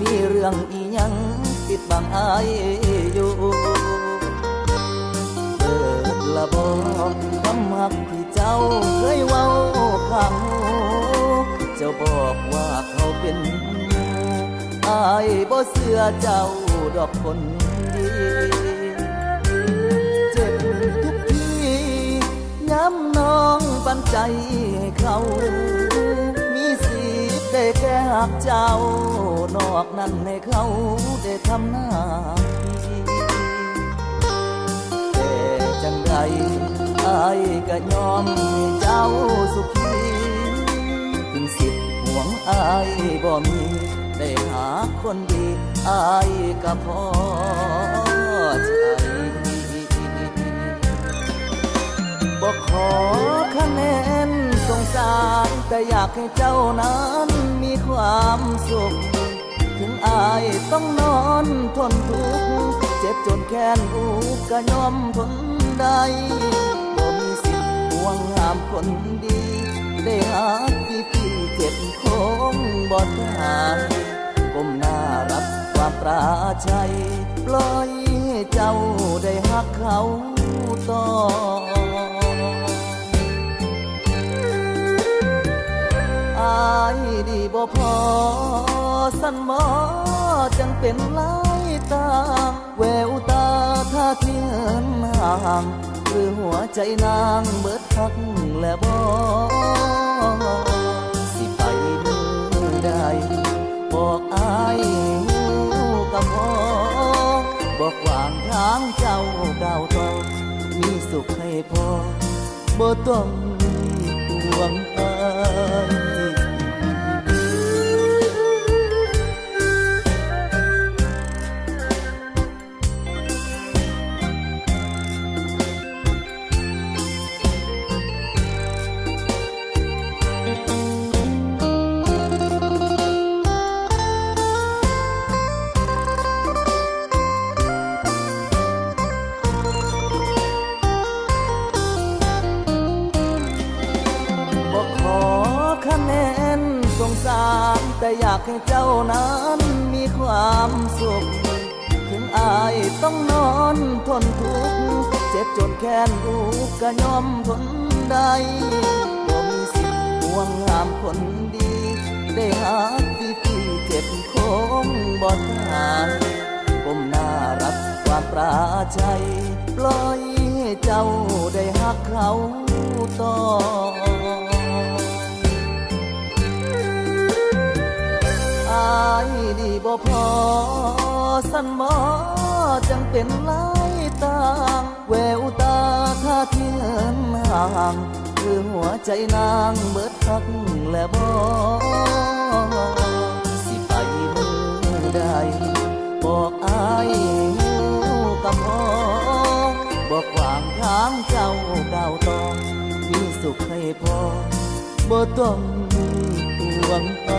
มีเรื่องอีหยังปิดบังอายอยู่เปิดละบอกความหักที่เจ้าเคยเว้าข้างเจ้าบอกว่าเขาเป็นอายบ่เชื่อเจ้าดอกคนดีเจ็บทุกทีย้ำน้องปันใจให้เขา ได้แค่หักเจ้านอกนั้นให้เขาได้ทำหน้าที่แต่จังใดอายก็ยอมให้เจ้าสุขีถึงสิทธิ์ห่วงอายบ่มี ได้หาคนดีอายก็พอใจบอกขอคะแนนสงสาร แต่อยากให้เจ้านั้นมีความสุข ถึงอายต้องนอนทนทุกข์เจ็บจนแค้นอุกก็ยอมทนได้บ่มีสิทธิ์ห่วงห้ามคนดี ได้หาที่พี่เจ็บคงบ่ได้ก้มหน้ารับความปราชัย ปล่อยให้เจ้าได้หักเขาต่อายดีบ่พอ สันหมอจังเป็นลายตา แววตาท่าเทียนห่างหรือหัวใจนางเบิดทักและบ่สิไปมือใดบอกอายหูกับพอบอกวางทางเจ้าก้าวต่อมีสุขให้พอบ่ต้องห่วงอ งสารแต่อยากให้เจ้านั้นมีความสุข ถึงอายต้องนอนทนทุกข์เจ็บจนแค้นลูกก็ยอมทนได้บ่มีสิทธิ์ห่วงห้ามคนดี ได้หาที่พี่เจ็บคงบ่ได้ก้มหน้ารับความปราชัยปล่อยให้เจ้าได้หักเขาต่อ อายดีบ่พอ สันหมอจังเป็นหลายตาแววตาท่าเทียนห่างคือหัวใจนางเบิดทักและบ่สิไปมือใดบอกอายหูกับพอบอกวางทางเจ้าก้าวต่อมีสุขให้พอบ่ต้องห่วงอ